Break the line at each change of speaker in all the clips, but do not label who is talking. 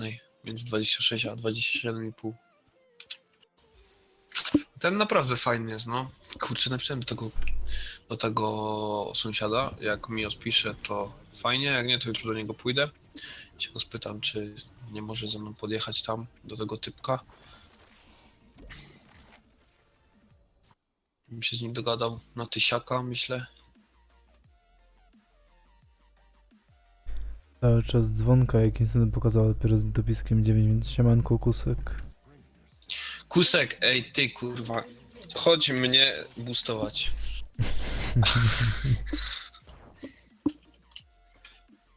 porządnej. Między 26 a 27,5. Ten naprawdę fajny jest, no. Kurczę, napisałem do tego, do tego sąsiada. Jak mi odpisze, to fajnie. Jak nie, to jutro do niego pójdę. Się go spytam, czy nie może ze mną podjechać tam, do tego typka. Bym się z nim dogadał na tysiaka, myślę.
Cały czas dzwonka jakim cudem pokazała dopiero z dopiskiem 9, więc siemanko kusek.
Kusek, ej ty kurwa, chodź mnie boostować.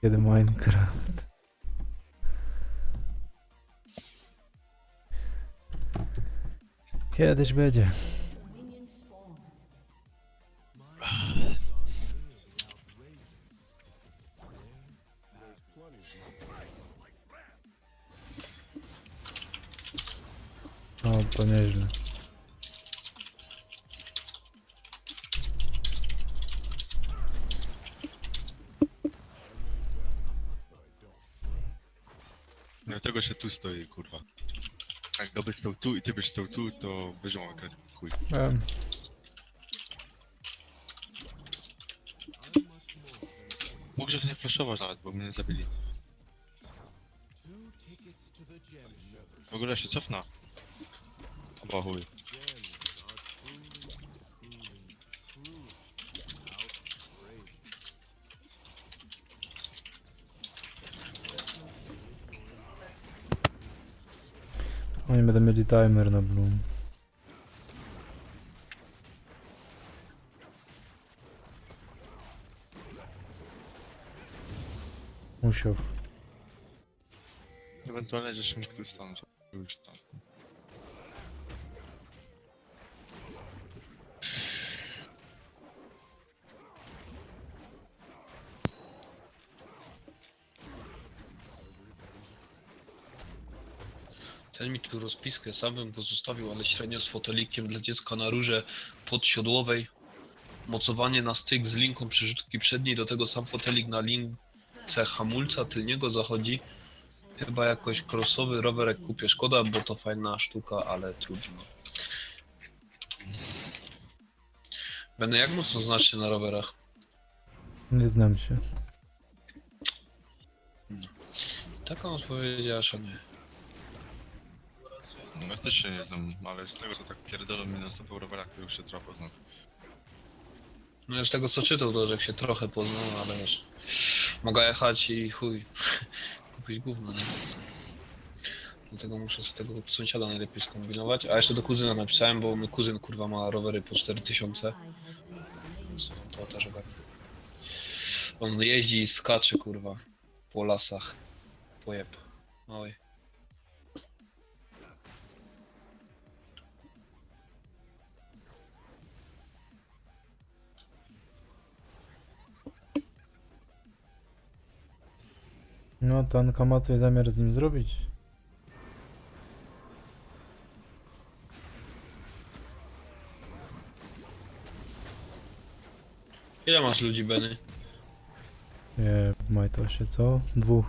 Kiedy Minecraft. Kiedyś będzie. O, to nieźle.
Dlatego się tu stoi, kurwa. Jak stał tu i ty byś stał tu, to byś miał akurat chuj.
Em,
Mógłżeś nie flashować nawet, bo mnie nie zabili. W ogóle się cofna. Oba chuj.
Oni będą mieli timer na Bloom. Musiał.
Ewentualnie, mógł tu stanąć. Już tam.
Ten mi tu rozpiskę sam bym go zostawił, ale średnio z fotelikiem dla dziecka na rurze podsiodłowej. Mocowanie na styk z linką przyrzutki przedniej, do tego sam fotelik na lince hamulca tylniego zachodzi. Chyba jakoś crossowy rowerek kupię. Szkoda, bo to fajna sztuka, ale trudno. Będę jak mocno znasz się na rowerach?
Nie znam się.
Taką odpowiedziała, że nie.
No ja też się nie znam, ale z tego co tak pierdolą mi na stop rowerach, to już się trochę poznam.
No ja z tego co czytał, to że jak się trochę poznał, ale wiesz, mogę jechać i chuj, kupić gówno, nie? Dlatego muszę sobie tego sąsiada najlepiej skombinować. A jeszcze do kuzyna napisałem, bo mój kuzyn kurwa ma rowery po 4000, więc to też ogarnę. On jeździ i skacze kurwa po lasach. Pojeb. Mały.
No, Tanka ma coś zamiar z nim zrobić.
Ile masz ludzi, Benny?
Nie, majto się, co? Dwóch.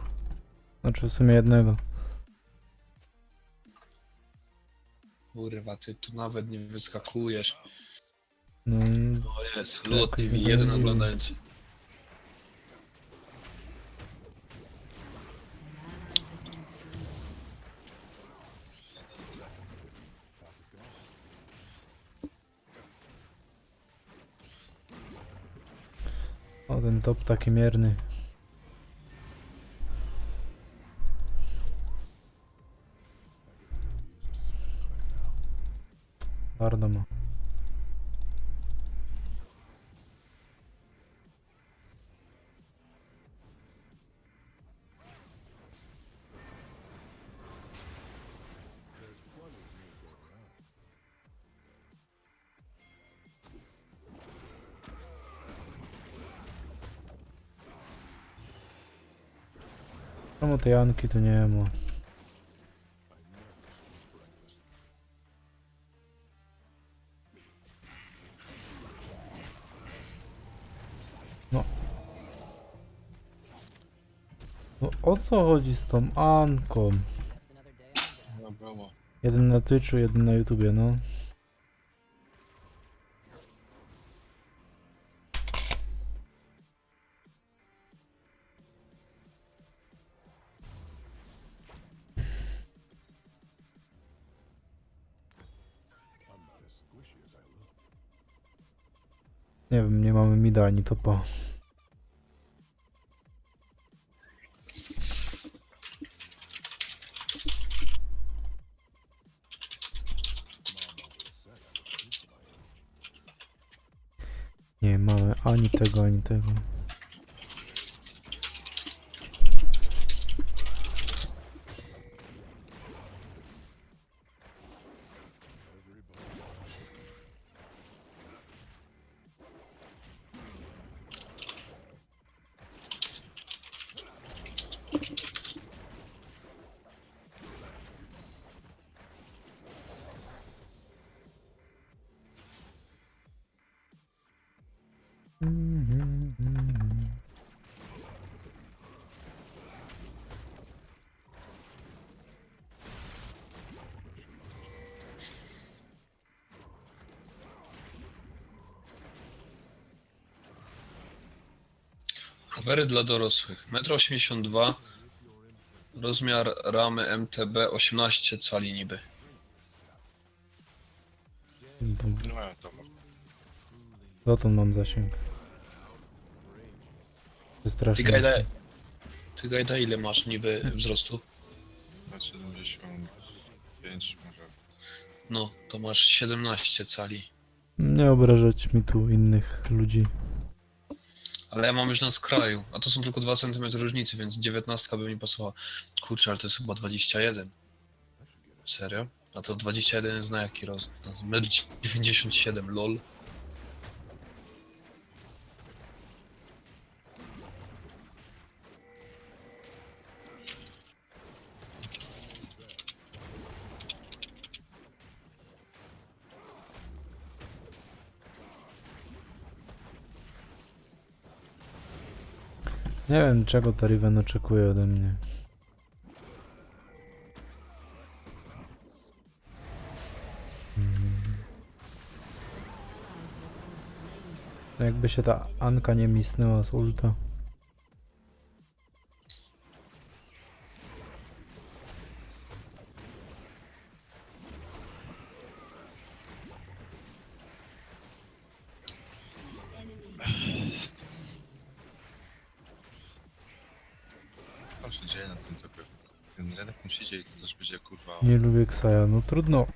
Znaczy w sumie jednego.
Kurwa, ty tu nawet nie wyskakujesz.
No,
jest, Lot
Jakoś
TV,
nie
jeden
wiem.
oglądający.
O ten top taki mierny. Bardzo ma. Czemu tej Anki tu nie ma? No. No O co chodzi z tą Anką?
No.
Jeden na Twitchu, jeden na YouTubie, no. Ani topa. Nie mamy ani tego, ani tego.
Rowery dla dorosłych. 1,82 m. Rozmiar ramy MTB 18 cali niby.
To-
No ja to mam.
Dotąd mam zasięg. To
Ty
strasznie.
gajda... Ty gajda ile masz niby wzrostu?
Na 75 może.
No, to masz 17 cali.
Nie obrażać mi tu innych ludzi.
Ale ja mam już na skraju, a to są tylko 2 cm różnicy, więc 19 by mi pasowała. Kurczę, ale to jest chyba 21. Serio? A to 21 jest na jaki roz? Na 1,97 m, lol.
Nie wiem czego ta Riven oczekuje ode mnie. Mm. Jakby się ta Anka nie misnęła z ulta. Ksaja, no trudno.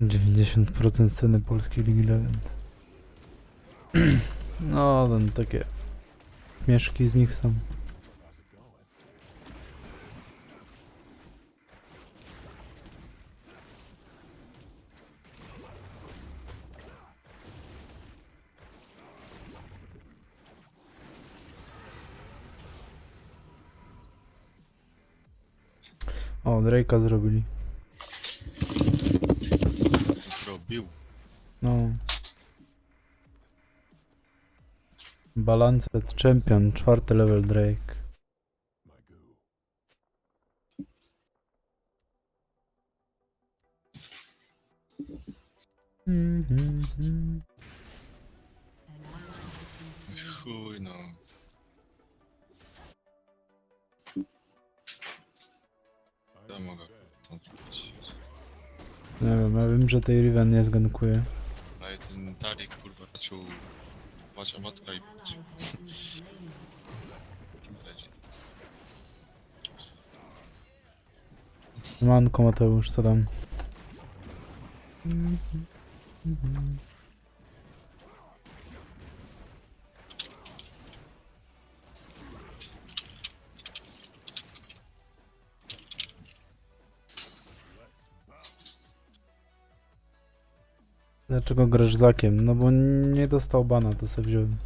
90% sceny polskiej Ligi Legend. No, ten takie mieszki z nich są. O, Drake'a zrobili.
Zrobił.
No. Balanced Champion, czwarty level Drake. Że tej Riven nie zgankuje.
No i ten Tarik kurwa zaczął wać amatora i bić. Leci.
Manko Mateusz, co tam? Dlaczego grasz Zakiem? No bo nie dostał bana, to sobie wziąłem.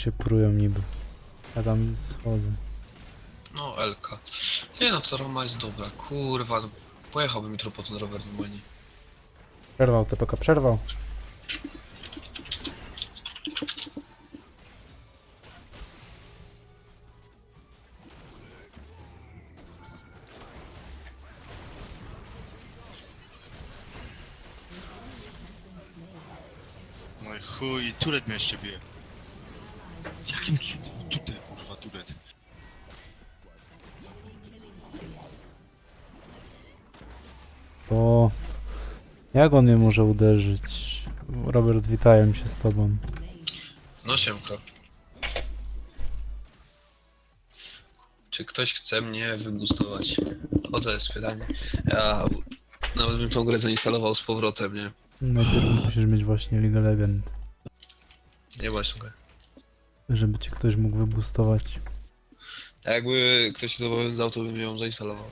Się prują niby? Ja tam schodzę.
No, Elka. Nie no, co Roma jest dobra. Kurwa, pojechałbym jutro po ten rower normalnie.
Przerwał TPK, przerwał.
No i chuj, turet mnie jeszcze bije. Jakim cudem? Tutaj, kurwa, turet.
To... Jak on mnie może uderzyć? Robert, witają się z tobą.
No siemka. Czy ktoś chce mnie wygustować? O to jest pytanie. Ja nawet bym tą grę zainstalował z powrotem, nie?
Najpierw musisz mieć właśnie League Legend,
Nie właśnie grę.
Żeby cię ktoś mógł wyboostować.
A jakby ktoś się zobowiązał, to bym ją zainstalował.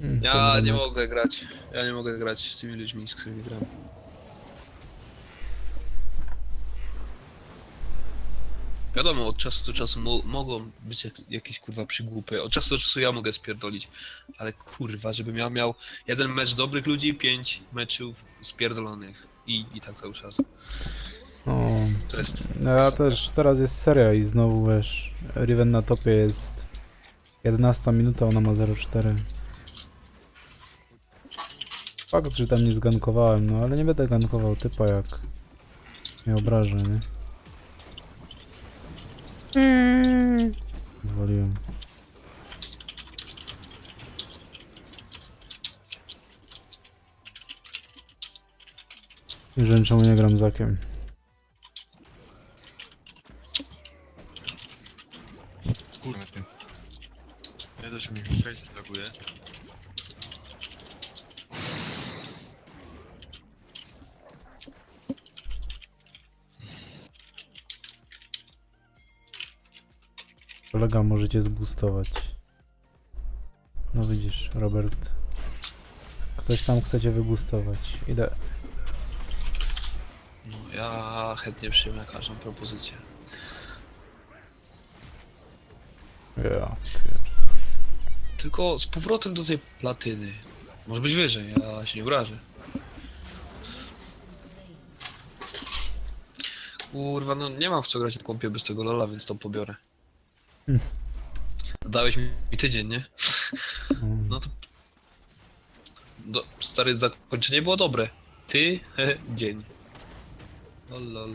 Mm,
Ja nie mogę grać. Ja nie mogę grać z tymi ludźmi, z którymi gram. Wiadomo, od czasu do czasu mo mogą być jak jakieś kurwa przygłupy. Od czasu do czasu ja mogę spierdolić. Ale kurwa, żebym ja miał jeden mecz dobrych ludzi, pięć meczów spierdolonych. I, i tak cały czas.
O,
To jest.
no ja też, teraz jest seria i znowu wiesz, Riven na topie jest 11 minuta, ona ma 0,4. Fakt, że tam nie zgankowałem, no ale nie będę gankował typa jak mnie obraża, nie? Zwaliłem. Nie wiem czemu nie gram zakiem.
Kurwa, ty. Ja też mi face laguje.
Kolega możecie zboostować. No widzisz, Robert. Ktoś tam chcecie wyboostować. Idę.
No, ja chętnie przyjmę każdą propozycję.
Ja.
Tylko z powrotem do tej platyny. Może być wyżej, ja się nie obrażę. Kurwa, no nie mam w co grać na kompie bez tego lola, więc to pobiorę.
Hmm.
Dałeś mi tydzień, nie?
Mm.
No to... Do, stare zakończenie było dobre. Ty, dzień. Lol, lol.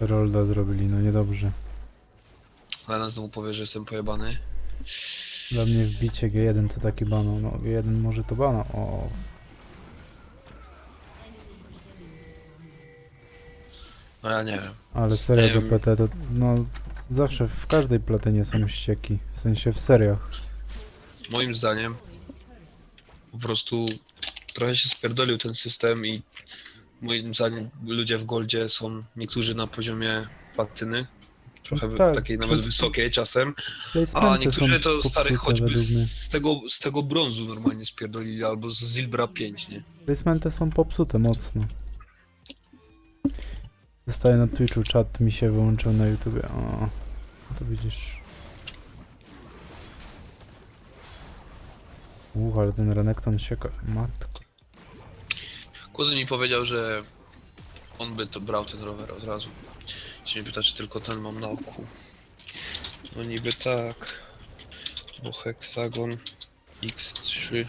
Rolda zrobili, no niedobrze.
Ale nas znowu powie, że jestem pojebany.
Dla mnie wbicie G1 to taki bano. No G1 może to bano. O,
No ja nie wiem.
ale seria do. PT to no zawsze w każdej platynie są ścieki. W sensie w seriach.
Moim zdaniem po prostu trochę się spierdolił ten system i moim zdaniem ludzie w Goldzie są niektórzy na poziomie platyny, trochę wy-
Tak,
takiej nawet wysokiej czasem, a niektórzy to stary choćby z tego, z tego brązu normalnie spierdolili albo z Zilbra 5, nie?
Placementy są popsute mocno. Zostaje na Twitchu, czat mi się wyłączył na YouTubie. O, to widzisz. Uch, ale ten Renekton się... ko- Matko.
Kuzyn mi powiedział, że on by to brał ten rower od razu. Się nie pyta, czy tylko ten mam na oku. No niby tak. Bo Hexagon X3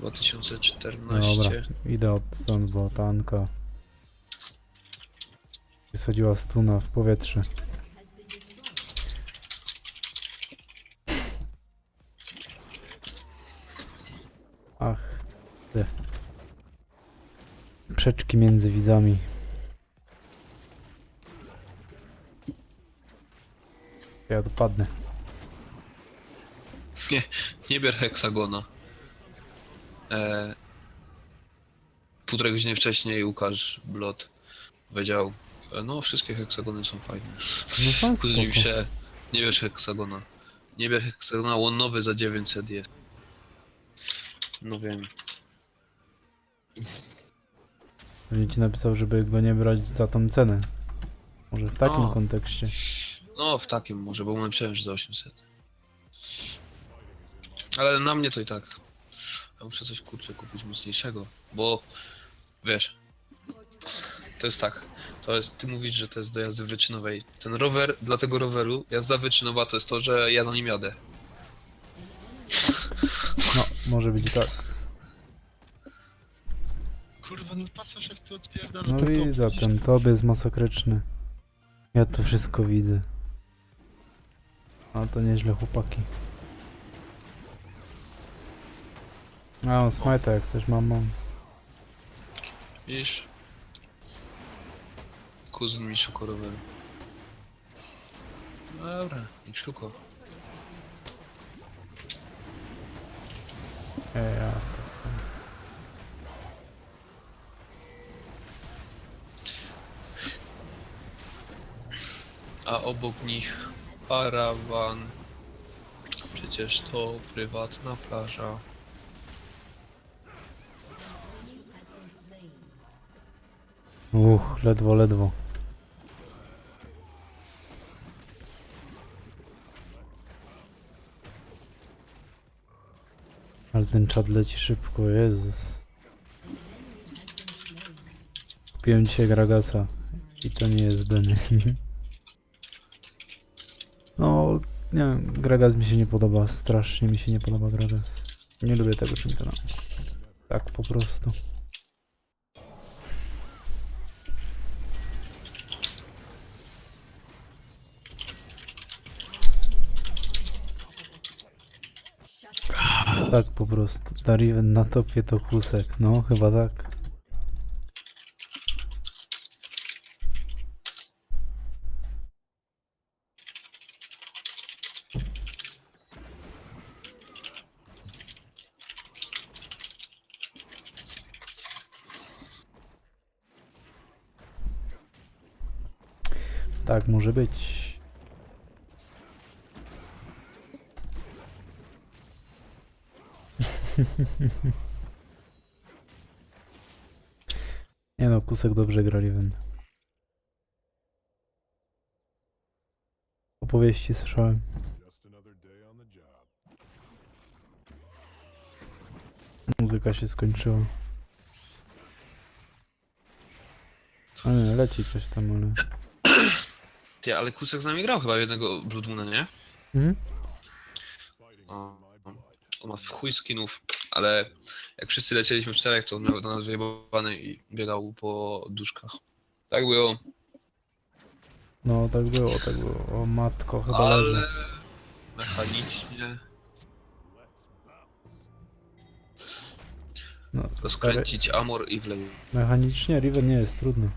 2014.
Dobra, idę od stąd, bo ta Anka wysadziła stuna w powietrze. Ach, te przeczki między widzami. Ja dopadnę.
Nie bier Hexagona. E, półtorej godziny wcześniej Łukasz Blot powiedział, e, no wszystkie heksagony są fajne.
No są spoko.
się, nie bierz heksagona. Nie bierz heksagona, on nowy za 900 jest. No wiem.
Pewnie ci napisał, żeby go nie brać za tą cenę. Może w takim
O.
kontekście.
No w takim może, bo napisałem, że za 800. Ale na mnie to i tak. Ja muszę coś kurczę kupić mocniejszego, bo wiesz, to jest tak. To jest, ty mówisz, że to jest do jazdy wyczynowej. Ten rower, dla tego roweru, jazda wyczynowa to jest to, że ja na nim jadę.
No, może być i tak.
Kurwa, no patrz jak tu odpierdala
No
ten top,
widzę,
widzisz?
ten top jest masakryczny. Ja to wszystko widzę. A to nieźle chłopaki. A, on smajta jak chcesz, mam, mam.
Widzisz? Kuzyn mi szuka roweru. Dobra, niech szuka.
Ej, ja.
A obok nich parawan. Przecież to prywatna plaża.
Uch, ledwo, ledwo. Ale ten czad leci szybko, Jezus. Kupiłem dzisiaj Gragasa i to nie jest Benny. No, nie wiem, Gragas mi się nie podoba, strasznie mi się nie podoba Gragas. Nie lubię tego czempiona. Tak po prostu. Tak po prostu. Dariven na topie to kusek. No, chyba tak. Tak może być. Nie no, kusek dobrze gra Riven. Opowieści słyszałem. Muzyka się skończyła. A nie, leci coś tam, ale...
Ty, ale Kusek z nami grał chyba jednego Blood Moona, nie?
Mhm.
O, on ma w chuj skinów, ale jak wszyscy lecieliśmy w czterech, to on miał do nas wyjebany i biegał po duszkach. Tak było,
No, tak było, tak było. O matko, chyba
ale
leży.
mechanicznie
No, stary,
rozkręcić Amor i wlezie.
mechanicznie Riven nie jest trudny.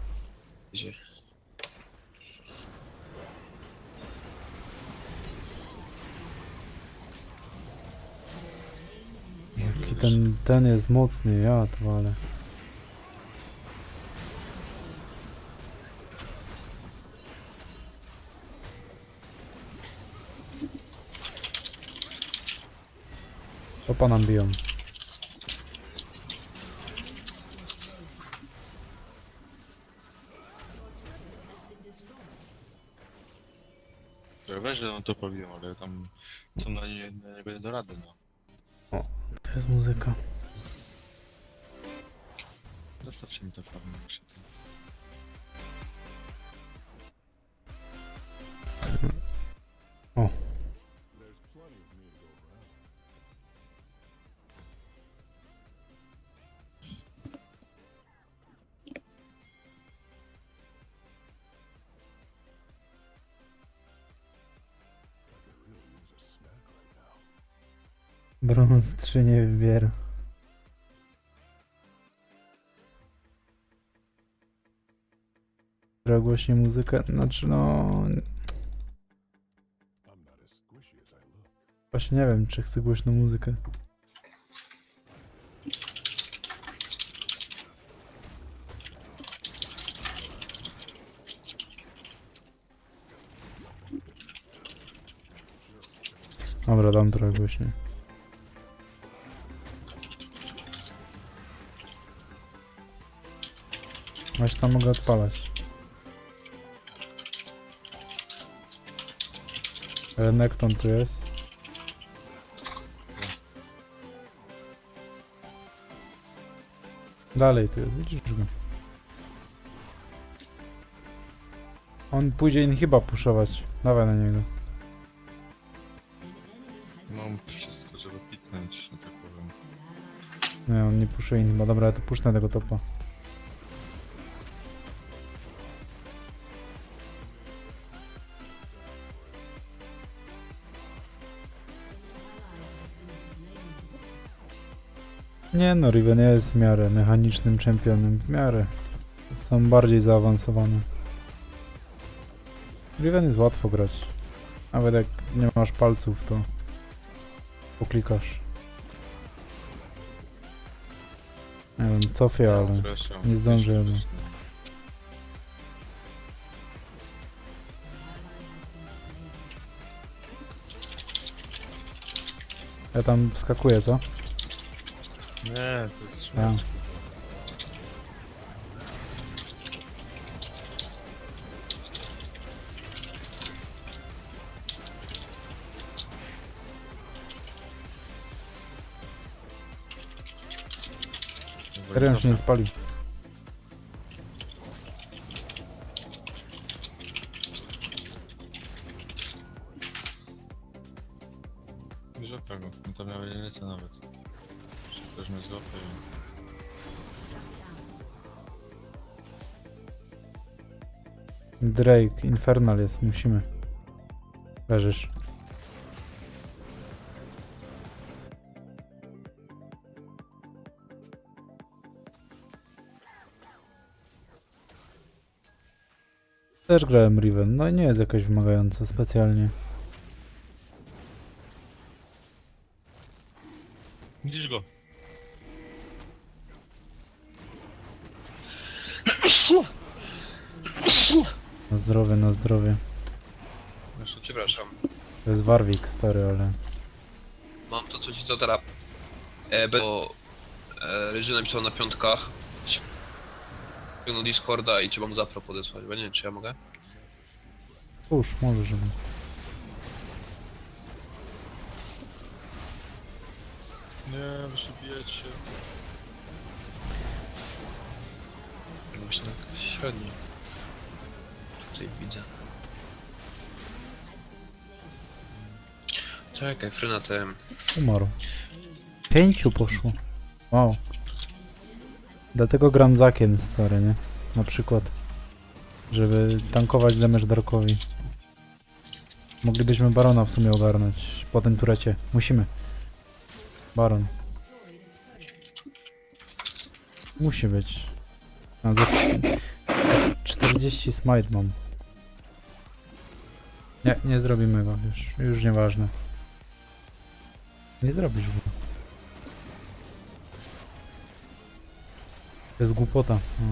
Ten, ten jest mocny, ja to ale. Topa nam biją.
Weź, że on to powiem, ale tam co na nie, na nie będę do rady, no.
Jest muzyka.
Mi to
Brąz 3 nie wybiera. Głośniej muzykę, znaczy no... Właśnie nie wiem, czy chcę głośną muzykę. Dobra, dam trochę głośniej. Właśnie tam mogę odpalać. Renekton tu jest. Dalej tu jest, widzisz go. On pójdzie in chyba puszować. Dawaj na niego.
Mam wszystko, żeby piknąć, że tak powiem.
Nie, on nie puszuje in chyba. Dobra, ja to puszczę tego topa. Nie no, Riven jest w miarę mechanicznym czempionem, w miarę. Są bardziej zaawansowane. Riven jest łatwo grać. Nawet jak nie masz palców, to poklikasz. Nie wiem, cofię, ale nie zdążyłem. ja tam wskakuję, co?
Nie, to jest
Ja. Serio, on się nie spalił. Drake, Infernal jest, musimy. Leżysz. Też grałem Riven, no i nie jest jakoś wymagająco specjalnie.
Widzisz go?
Na zdrowie, na zdrowie.
Jeszcze
Przepraszam.
To jest Warwick stary, ale...
Mam to, co ci to teraz. E, bo e, Ryży napisał na piątkach. Ściągnął Discorda i trzeba mu zapro podesłać, bo nie wiem, czy ja mogę.
Cóż, może żeby.
Nie, wy się bijecie.
Właśnie tak średnio. Tutaj widzę. Czekaj, fryna tem.
Umarł. Pięciu poszło. Wow. Dlatego gram Zakiem stary, nie? Na przykład. Żeby tankować damage Darkowi. Moglibyśmy Barona w sumie ogarnąć po tym turecie. Musimy. Baron. Musi być. A, za 40 smite mam. Nie, nie zrobimy go już. Już nieważne. Nie zrobisz go. To jest głupota. No.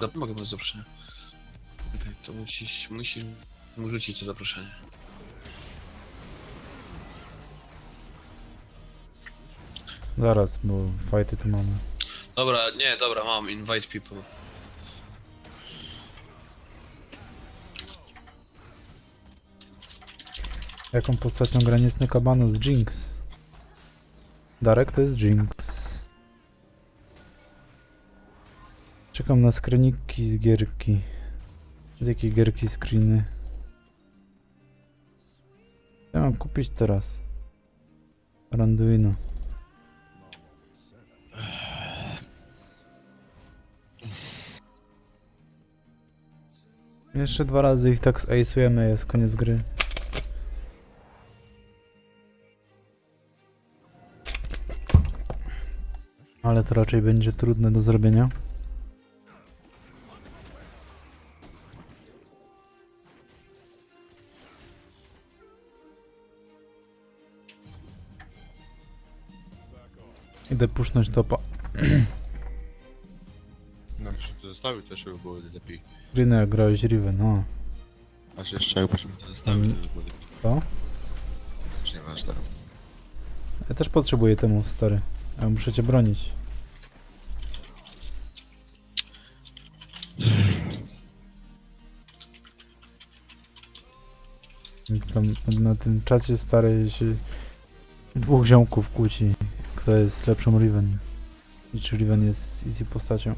Dobra, mogę bez zaproszenia. Okej, to musisz, musisz mu rzucić to zaproszenie.
Zaraz, bo fajty tu mamy.
Dobra, nie, dobra, mam invite people.
Jaką postacią gra niecny kabanos? Jinx. Darek to jest Jinx. Czekam na skrzynki z gierki. Z jakiej gierki screeny? Ja mam kupić teraz. Randuino. Jeszcze dwa razy ich tak ace'ujemy, jest koniec gry. Ale to raczej będzie trudne do zrobienia. Idę pusznąć topa.
Zostawił też, żeby było lepiej.
Green jak grałeś Riven, no.
Aż jeszcze jakbyśmy to zostawił, to by było lepiej. Już nie ważne.
Ja też potrzebuję temu, stary. Ja muszę cię bronić. Tam na tym czacie stary się dwóch ziomków kłóci, kto jest lepszą Riven. I czy Riven jest easy postacią.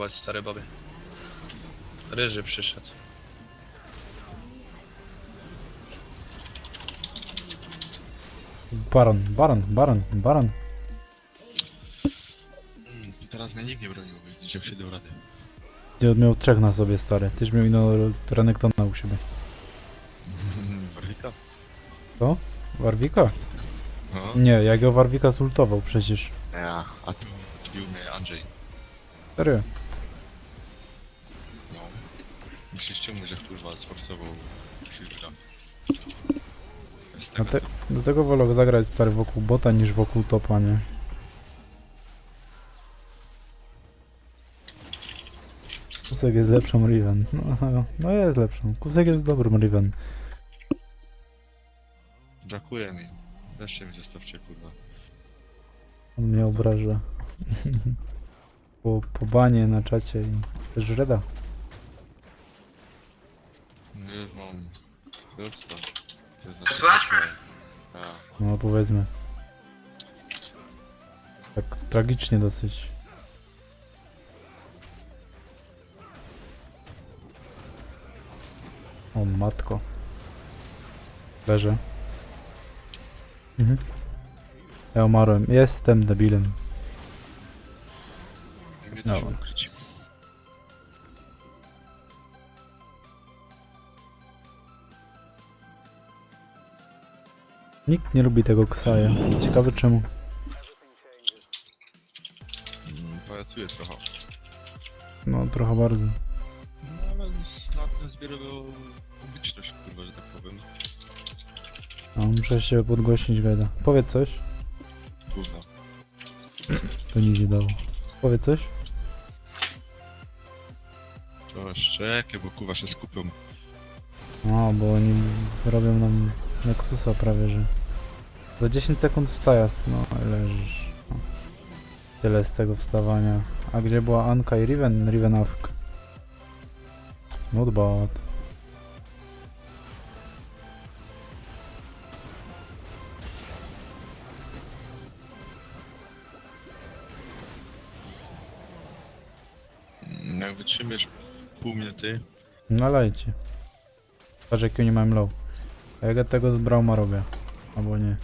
Jebać stare baby. Ryży przyszedł.
Baron, Baron, Baron, Baron.
Mm, teraz mnie nikt nie bronił, bo widział się dał radę.
On miał trzech na sobie stary. Tyś miał ino Renektona u siebie.
Warwika?
Warwika?
No.
Nie, ja go Warwika zultował przecież.
Ja, a tu bił mnie Andrzej.
Serio?
Musisz ściągnąć, jak kurwa sforsował Silvera. Z tego
Dlate, dlatego wolę zagrać stary wokół bota niż wokół topa, nie? Kusek jest lepszą Riven. No, no jest lepszą. Kusek jest dobrym Riven.
Brakuje mi. Weźcie mi zostawcie kurwa.
On mnie obraża. po, po banie na czacie i też Reda.
Nie już mam...
Słychać mnie?
A,
No powiedzmy. Tak tragicznie dosyć. O matko. Leżę. Mhm. Ja umarłem. Jestem debilem. Dobra.
ukryć.
Nikt nie lubi tego Ksaja. Ciekawe czemu.
Mm, Pajacuję trochę.
No trochę bardzo.
No ale na tym zbiera go publiczność kurwa, że tak powiem.
No, muszę się podgłośnić gada. Powiedz coś.
Gówno.
To nic nie dało. Powiedz coś.
To jeszcze jakie, bo kurwa się skupią.
No, bo oni robią nam Nexusa prawie, że... Za 10 sekund wstaja, no leżysz. No. Tyle z tego wstawania. A gdzie była Anka i Riven? Riven Afk. Not bad.
Jak wytrzymiesz pół minuty,
Nalejcie. Patrz jak nie mam low. A jak ja tego z Brauma robię? Albo nie.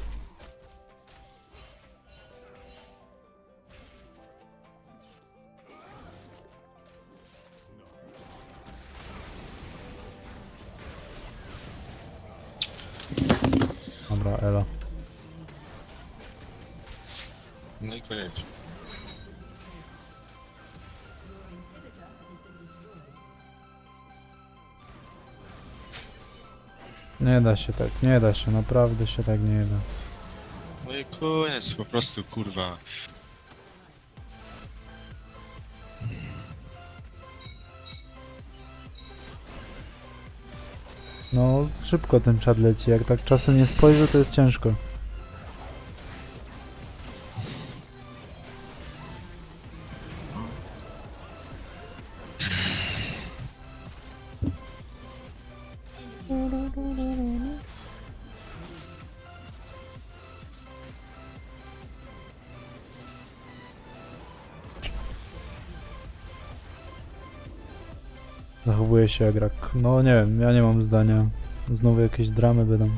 Nie da się tak, nie da się, naprawdę się tak nie da.
No i koniec, po prostu kurwa.
No, szybko ten czat leci, jak tak czasem nie spojrzę, to jest ciężko. Się jak rak. No nie wiem, ja nie mam zdania. Znowu jakieś dramy będą.